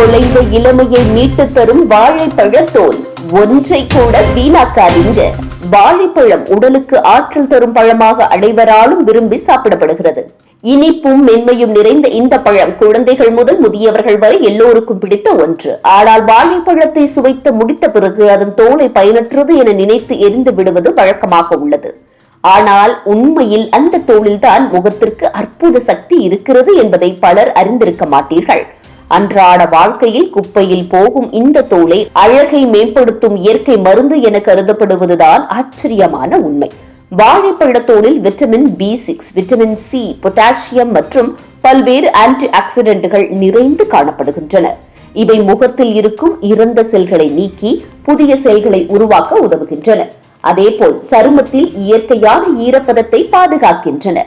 தொலைந்த இளமையை மீட்டு தரும் வாழைப்பழ தோல். ஒன்றை கூட வீணாக்காதீங்க. வாழைப்பழம் உடலுக்கு ஆற்றல் தரும் பழமாக அனைவராலும் விரும்பி சாப்பிடப்படுகிறது. இனிப்பும் மென்மையும் நிறைந்த இந்த பழம் குழந்தைகள் முதல் முதியவர்கள் வரை எல்லோருக்கும் பிடித்த ஒன்று. ஆனால் வாழைப்பழத்தை சுவைத்து முடித்த பிறகு அதன் தோலை பயனற்றது என நினைத்து எரிந்து விடுவது வழக்கமாக உள்ளது. ஆனால் உண்மையில் அந்த தோளில்தான் முகத்திற்கு அற்புத சக்தி இருக்கிறது என்பதை பலர் அறிந்திருக்க மாட்டீர்கள். அன்றாட வாழ்க்கையில் குப்பையில் போகும் இந்த தோலை அழகை மேம்படுத்தும் இயற்கை மருந்து என கருதப்படுவதுதான் ஆச்சரியமான உண்மை. வாழைப்பழத்தோலில் vitamin B six vitamin C potassium மற்றும் பல்வேறு ஆன்டி ஆக்சிடென்ட்கள் நிறைந்து காணப்படுகின்றன. இவை முகத்தில் இருக்கும் இறந்த செல்களை நீக்கி புதிய செல்களை உருவாக்க உதவுகின்றன. அதேபோல் சருமத்தில் இயற்கையான ஈரப்பதத்தை பாதுகாக்கின்றன.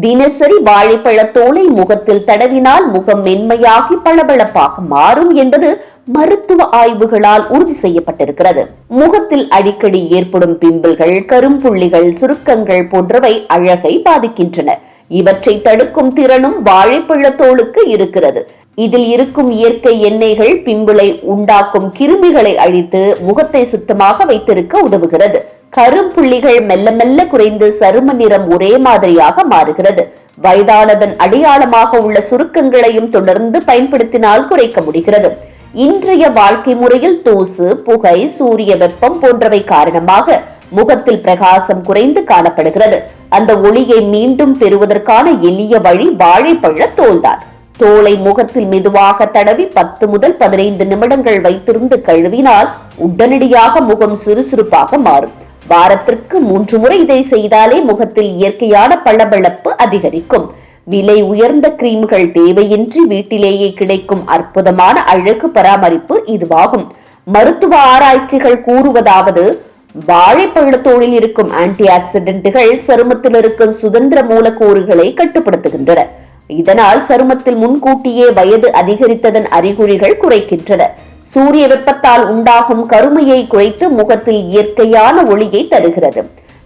தினசரி வாழைப்பழத்தோலை முகத்தில் தடவினால் முகம் மென்மையாகி பளபளப்பாக மாறும் என்பது மருத்துவ ஆய்வுகளால் உறுதி செய்யப்பட்டிருக்கிறது. முகத்தில் அடிக்கடி ஏற்படும் பிம்பிள்கள் கரும்புள்ளிகள் சுருக்கங்கள் போன்றவை அழகை பாதிக்கின்றன. இவற்றை தடுக்கும் திறனும் வாழைப்பழத்தோளுக்கு இருக்கிறது. இதில் இருக்கும் இயற்கை எண்ணெய்கள் பிம்புளை உண்டாக்கும் கிருமிகளை அழித்து முகத்தை சுத்தமாக வைத்திருக்க உதவுகிறது. கரும்புள்ளிகள் மெல்ல மெல்ல குறைந்து சரும நிறம் ஒரே மாதிரியாக மாறுகிறது. வயதானதன் அடையாளமாக உள்ள சுருக்கங்களையும் தொடர்ந்து பயன்படுத்தினால் குறைக்க முடிகிறது. இன்றைய வாழ்க்கை முறையில் தூசு புகை சூரிய வெப்பம் போன்றவை காரணமாக முகத்தில் பிரகாசம் குறைந்து காணப்படுகிறது. அந்த ஒளியை மீண்டும் பெறுவதற்கான எளிய வழி வாழைப்பழ தோல்தான். தோலை முகத்தில் மெதுவாக தடவி பத்து முதல் பதினைந்து நிமிடங்கள் வைத்திருந்து கழுவினால் உடனடியாக முகம் சுறுசுறுப்பாக மாறும். வாரத்திற்கு மூன்று முறை இதை செய்தாலே முகத்தில் இயற்கையான பளபளப்பு அதிகரிக்கும். விலை உயர்ந்த கிரீம்கள் தேவையின்றி வீட்டிலேயே கிடைக்கும் அற்புதமான அழகு பராமரிப்பு இதுவாகும். மருத்துவ ஆராய்ச்சிகள் கூறுவதாவது வாழைப்பழத்தோளில் இருக்கும் ஆன்டி ஆக்சிடென்ட்கள் சருமத்தில் இருக்கும் சுதந்திர மூலக்கூறுகளை கட்டுப்படுத்துகின்றன. இதனால் சருமத்தில் முன்கூட்டியே வயது அதிகரித்ததன் அறிகுறிகள் குறைக்கின்றன. சூரிய வெப்பத்தால் உண்டாகும் கருமையை குறைத்து முகத்தில் இயற்கையான ஒளியை தருகிறது.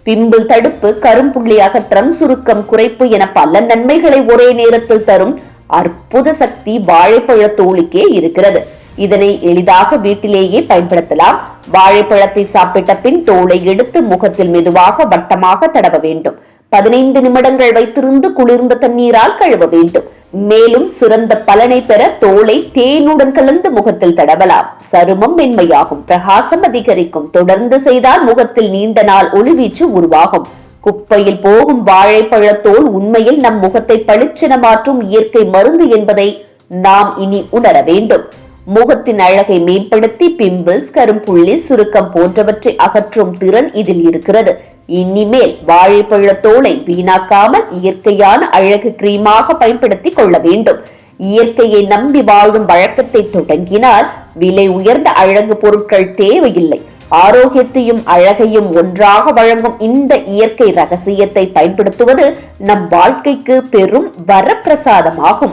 பிம்பிள் தடுப்பு கரும்புள்ளி அகற்றம் சுருக்கம் குறைப்பு என பல நன்மைகளை ஒரே நேரத்தில் தரும் அற்புத சக்தி வாழைப்பழ தோலுக்கே இருக்கிறது. இதனை எளிதாக வீட்டிலேயே பயன்படுத்தலாம். வாழைப்பழத்தை சாப்பிட்ட பின் தோலை எடுத்து முகத்தில் மெதுவாக வட்டமாக தடவ வேண்டும். பதினைந்து நிமிடங்கள் வைத்திருந்து குளிர்ந்த தண்ணீரால் கழுவ வேண்டும். மேலும் சிறந்த பலனை பெற தோலை தேனுடன் கலந்து முகத்தில் தடவலாம். சருமம் மென்மையாகும். பிரகாசம் அதிகரிக்கும். தொடர்ந்து செய்தால் முகத்தில் நீண்ட நாள் ஒளிவீச்சு உருவாகும். குப்பையில் போகும் வாழைப்பழத்தோல் உண்மையில் நம் முகத்தை பளிச்சென மாற்றும் இயற்கை மருந்து என்பதை நாம் இனி உணர வேண்டும். முகத்தின் அழகை மேம்படுத்தி பிம்பிள்ஸ் கரும்புள்ளி சுருக்கம் போன்றவற்றை அகற்றும் திறன் இதில் இருக்கிறது. இனிமேல் வாழைப்பழத்தோலை வீணாக்காமல் இயற்கையான அழகு கிரீமாக பயன்படுத்திக் கொள்ள வேண்டும். இயற்கையை நம்பி வாழும் வழக்கத்தை தொடங்கினால் விலை உயர்ந்த அழகு பொருட்கள் தேவையில்லை. ஆரோக்கியத்தையும் அழகையும் ஒன்றாக வழங்கும் இந்த இயற்கை ரகசியத்தை பயன்படுத்துவது நம் வாழ்க்கைக்கு பெரும் வரப்பிரசாதமாகும்.